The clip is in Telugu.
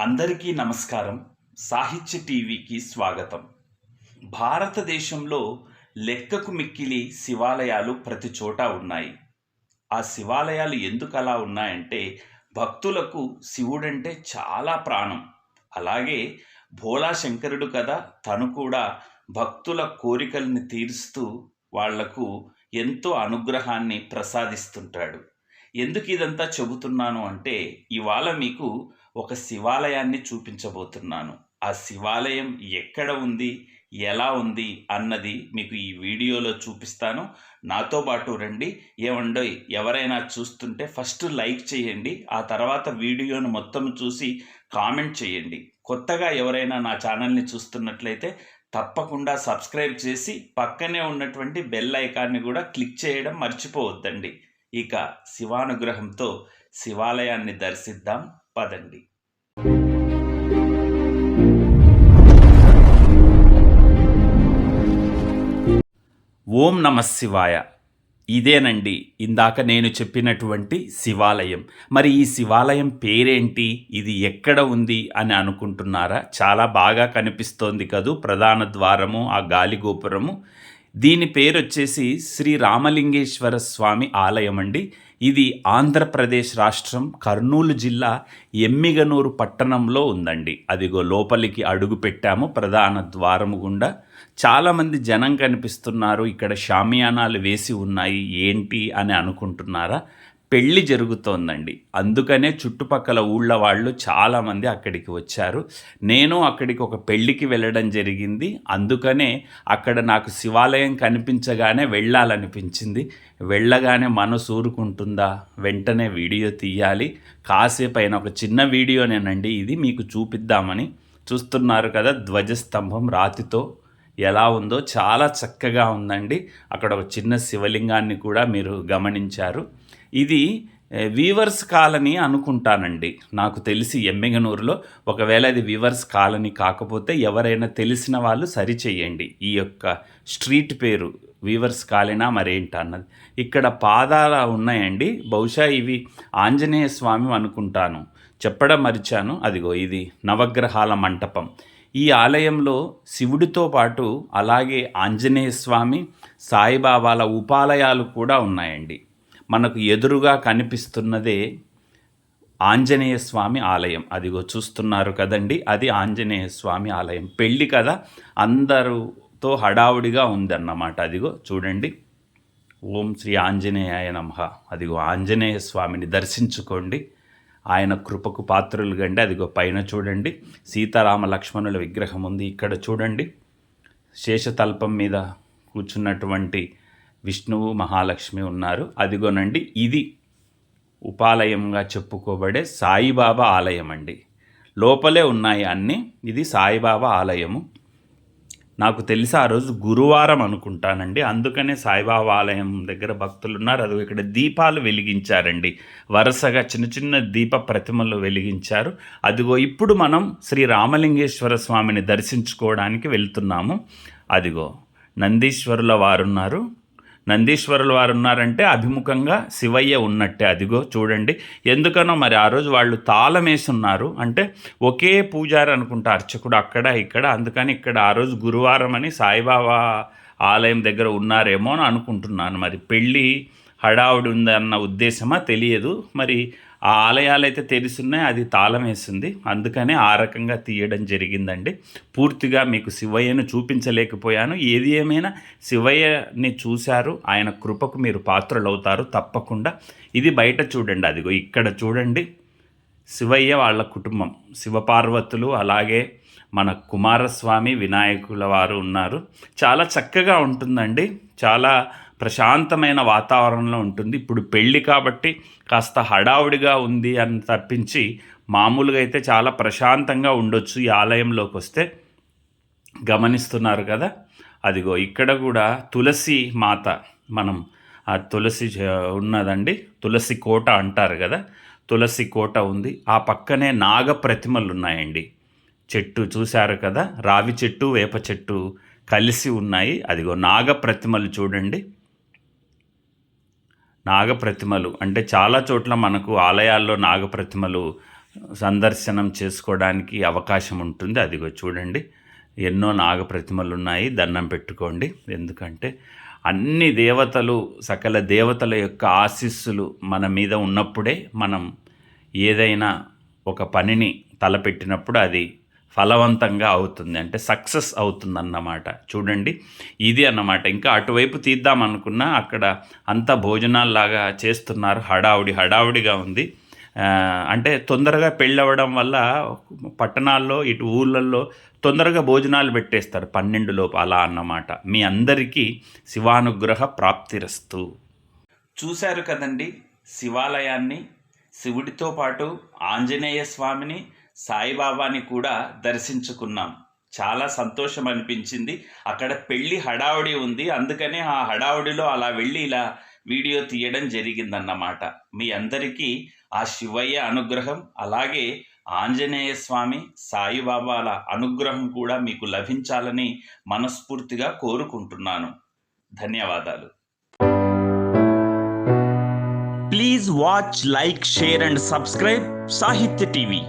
అందరికీ నమస్కారం. సాహిత్య టీవీకి స్వాగతం. భారతదేశంలో లెక్కకు మిక్కిలి శివాలయాలు ప్రతి చోట ఉన్నాయి. ఆ శివాలయాలు ఎందుకు అలా ఉన్నాయంటే భక్తులకు శివుడంటే చాలా ప్రాణం. అలాగే భోలా శంకరుడు కదా తను కూడా భక్తుల కోరికల్ని తీరుస్తూ వాళ్ళకు ఎంతో అనుగ్రహాన్ని ప్రసాదిస్తుంటాడు. ఎందుకు ఇదంతా చెబుతున్నాను అంటే ఇవాళ మీకు ఒక శివాలయాన్ని చూపించబోతున్నాను. ఆ శివాలయం ఎక్కడ ఉంది? ఎలా ఉంది? అన్నది మీకు ఈ వీడియోలో చూపిస్తాను. నాతో పాటు రండి. ఏమండో ఎవరైనా చూస్తుంటే ఫస్ట్ లైక్ చేయండి. ఆ తర్వాత వీడియోను మొత్తం చూసి కామెంట్ చేయండి. కొత్తగా ఎవరైనా నా ఛానల్ని చూస్తున్నట్లయితే తప్పకుండా సబ్స్క్రైబ్ చేసి పక్కనే ఉన్నటువంటి బెల్ ఐకాన్ని కూడా క్లిక్ చేయడం మర్చిపోవద్దండి. ఇక శివానుగ్రహంతో శివాలయాన్ని దర్శిద్దాం. పదండి. ఓం నమ శివాయ. ఇదేనండి ఇందాక నేను చెప్పినటువంటి శివాలయం. మరి ఈ శివాలయం పేరేంటి? ఇది ఎక్కడ ఉంది అని అనుకుంటున్నారా? చాలా బాగా కనిపిస్తోంది కదూ ప్రధాన ద్వారము ఆ గాలి గోపురము దీని పేరు వచ్చేసి శ్రీ రామలింగేశ్వర స్వామి ఆలయం అండి ఇది ఆంధ్రప్రదేశ్ రాష్ట్రం కర్నూలు జిల్లా ఎమ్మిగనూరు పట్టణంలో ఉందండి. అదిగో లోపలికి అడుగు పెట్టాము ప్రధాన ద్వారము గుండా. చాలామంది జనం కనిపిస్తున్నారు ఇక్కడ షామియానాలు వేసి ఉన్నాయి ఏంటి అని అనుకుంటున్నారా? పెళ్ళి జరుగుతోందండి. అందుకనే చుట్టుపక్కల ఊళ్ళ వాళ్ళు చాలామంది అక్కడికి వచ్చారు. నేను అక్కడికి ఒక పెళ్ళికి వెళ్ళడం జరిగింది. అందుకనే అక్కడ నాకు శివాలయం కనిపించగానే వెళ్ళాలనిపించింది. వెళ్ళగానే మనసు ఊరుకుంటుందా? వెంటనే వీడియో తీయాలి. కాసేపు అయిన ఒక చిన్న వీడియోనేనండి ఇది. మీకు చూపిద్దామని చూస్తున్నారు కదా ధ్వజస్తంభం రాతితో. ఎలా ఉందో చాలా చక్కగా ఉందండి. అక్కడ ఒక చిన్న శివలింగాన్ని కూడా మీరు గమనించారు. ఇది వీవర్స్ కాలనీ అనుకుంటానండి. నాకు తెలిసి ఎమ్మెగనూరులో ఒకవేళ అది వీవర్స్ కాలనీ కాకపోతే ఎవరైనా తెలిసిన వాళ్ళు సరిచేయండి. ఈ యొక్క స్ట్రీట్ పేరు వీవర్స్ కాలినా మరేంట అన్నది. ఇక్కడ పాదాల ఉన్నాయండి. బహుశా ఇవి ఆంజనేయ స్వామి అనుకుంటాను. చెప్పడం మరిచాను. అదిగో ఇది నవగ్రహాల మంటపం. ఈ ఆలయంలో శివుడితో పాటు అలాగే ఆంజనేయ స్వామి సాయిబాబాల ఉపాలయాలు కూడా ఉన్నాయండి. మనకు ఎదురుగా కనిపిస్తున్నదే ఆంజనేయ స్వామి ఆలయం. అదిగో చూస్తున్నారు కదండి అది ఆంజనేయ స్వామి ఆలయం. పెళ్ళి కదా అందరితో హడావుడిగా ఉందన్నమాట. అదిగో చూడండి. ఓం శ్రీ ఆంజనేయాయ నమ. అదిగో ఆంజనేయ స్వామిని దర్శించుకోండి. ఆయన కృపకు పాత్రులు గండి అదిగో పైన చూడండి. సీతారామ లక్ష్మణుల విగ్రహం ఉంది. ఇక్కడ చూడండి. శేషతల్పం మీద కూర్చున్నటువంటి విష్ణువు మహాలక్ష్మి ఉన్నారు. అదిగోనండి. ఇది ఉపాలయంగా చెప్పుకోబడే సాయిబాబా ఆలయం అండి లోపలే ఉన్నాయి అన్నీ. ఇది సాయిబాబా ఆలయము. నాకు తెలిసి ఆ రోజు గురువారం అనుకుంటానండి. అందుకనే సాయిబాబా ఆలయం దగ్గర భక్తులు ఉన్నారు అది ఇక్కడ దీపాలు వెలిగించారండి. వరుసగా చిన్న చిన్న దీప ప్రతిమలు వెలిగించారు. అదిగో ఇప్పుడు మనం శ్రీ రామలింగేశ్వర స్వామిని దర్శించుకోవడానికి వెళ్తున్నాము. అదిగో నందీశ్వరుల వారున్నారు. నందీశ్వరుల వారు ఉన్నారంటే అభిముఖంగా శివయ్య ఉన్నట్టే. అదిగో చూడండి. ఎందుకనో మరి ఆ రోజు వాళ్ళు తాళం వేసున్నారు అంటే ఒకే పూజారి అనుకుంటా అర్చకుడు అక్కడ ఇక్కడ. అందుకని ఇక్కడ ఆ రోజు గురువారం అని సాయిబాబా ఆలయం దగ్గర ఉన్నారేమో అని అనుకుంటున్నాను. మరి పెళ్ళి హడావుడి ఉందన్న ఉద్దేశమా తెలియదు. మరి ఆ ఆలయాలు అయితే తెరిసున్నాయి అది తాళం వేసింది. అందుకనే ఆ రకంగా తీయడం జరిగిందండి. పూర్తిగా మీకు శివయ్యను చూపించలేకపోయాను. ఏది ఏమైనా శివయ్యని చూశారు ఆయన కృపకు మీరు పాత్రలు అవుతారు తప్పకుండా. ఇది బయట చూడండి అదిగో ఇక్కడ చూడండి. శివయ్య వాళ్ళ కుటుంబం శివపార్వతులు అలాగే మన కుమారస్వామి వినాయకుల వారు ఉన్నారు. చాలా చక్కగా ఉంటుందండి. చాలా ప్రశాంతమైన వాతావరణంలో ఉంటుంది. ఇప్పుడు పెళ్ళి కాబట్టి కాస్త హడావుడిగా ఉంది అని తప్పించి మామూలుగా అయితే చాలా ప్రశాంతంగా ఉండొచ్చు ఈ ఆలయంలోకి వస్తే. గమనిస్తున్నారు కదా? అదిగో ఇక్కడ కూడా తులసి మాత మనం ఆ తులసి ఉన్నదండి. తులసి కోట అంటారు కదా? తులసి కోట ఉంది. ఆ పక్కనే నాగ ప్రతిమలు ఉన్నాయండి. చెట్టు చూశారు కదా? రావి చెట్టు వేప చెట్టు కలిసి ఉన్నాయి. అదిగో నాగ ప్రతిమలు చూడండి. నాగప్రతిమలు. అంటే చాలా చోట్ల మనకు ఆలయాల్లో నాగప్రతిమలు సందర్శనం చేసుకోవడానికి అవకాశం ఉంటుంది. అదిగో చూడండి. ఎన్నో నాగప్రతిమలు ఉన్నాయి దండం పెట్టుకోండి. ఎందుకంటే అన్ని దేవతలు సకల దేవతల యొక్క ఆశీస్సులు మన మీద ఉన్నప్పుడే మనం ఏదైనా ఒక పనిని తలపెట్టినప్పుడు అది ఫలవంతంగా అవుతుంది. అంటే సక్సెస్ అవుతుందన్నమాట. చూడండి ఇది అన్నమాట. ఇంకా అటువైపు తీద్దాం అనుకున్నా అక్కడ అంతా భోజనాల్లాగా చేస్తున్నారు. హడావుడి హడావుడిగా ఉంది. అంటే తొందరగా పెళ్ళవడం వల్ల పట్టణాల్లో ఇటు ఊళ్ళల్లో తొందరగా భోజనాలు పెట్టేస్తారు పన్నెండు లోపు. అలా అన్నమాట. మీ అందరికీ శివానుగ్రహ ప్రాప్తిరస్తు. చూశారు కదండి శివాలయాన్ని? శివుడితో పాటు ఆంజనేయ స్వామిని సాయిబాబాని కూడా దర్శించుకున్నాం. చాలా సంతోషం అనిపించింది అక్కడ పెళ్ళి హడావుడి ఉంది. అందుకనే ఆ హడావుడిలో అలా వెళ్ళి ఇలా వీడియో తీయడం జరిగిందన్నమాట. మీ అందరికీ ఆ శివయ్య అనుగ్రహం అలాగే ఆంజనేయ స్వామి సాయిబాబాల అనుగ్రహం కూడా మీకు లభించాలని మనస్ఫూర్తిగా కోరుకుంటున్నాను. ధన్యవాదాలు. Please watch like share and subscribe Sahitya TV.